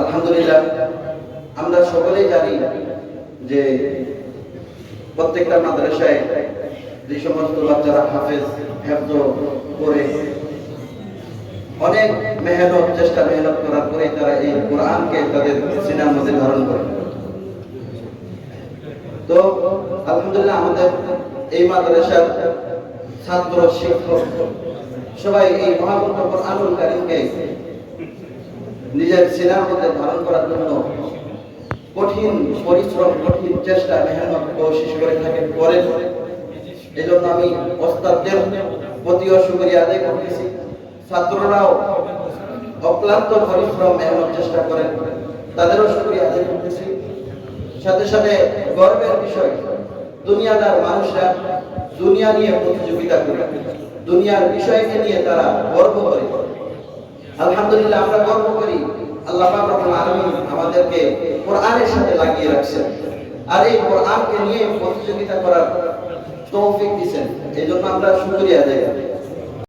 আলহামদুলিল্লাহ, আমরা সকলেই জানি যে প্রত্যেকটা মাদ্রাসায় যে সমস্ত বাচ্চারা হাফেজ, হেফজ করে অনেক মেহনত, চেষ্টা মেহনত করার পরে তারা এই কোরআনকে তাদের সিনার মধ্যে ধারণ করে। তো আলহামদুলিল্লাহ আমাদের এই মাদ্রাসার ছাত্র, শিক্ষক সবাই এই মহাগ্রন্থ কোরআনুল কারীমকে নিজের সিনার মধ্যে ধারণ করার জন্য কঠিন পরিশ্রম, কঠিন চেষ্টা, মেহনত কোশিশ করে থাকেন করে এই জন্য আমি ওস্তাদদের প্রতিও শুকরিয়া আদায় করতেছি। ছাত্ররাও অক্লান্ত পরিশ্রম, মেহনত, চেষ্টা করেন, তাদেরও শুকরিয়া আদায় করতেছি। সাথে সাথে গর্বের বিষয়, দুনিয়াদার মানুষরা দুনিয়া নিয়ে প্রতিযোগিতা করে। দুনিয়ার বিষয়কে নিয়ে তারা গর্ব করে। আলহামদুলিল্লাহ, আমরা গর্ব করি। আল্লাহ রব্বুল আলামিন আমাদেরকে কোরআনের সাথে লাগিয়ে রাখছেন। আর এই কোরআনকে নিয়ে প্রতিযোগিতা করার তৌফিক দিয়েছেন এই আমরা শুকরিয়া আদায় করি।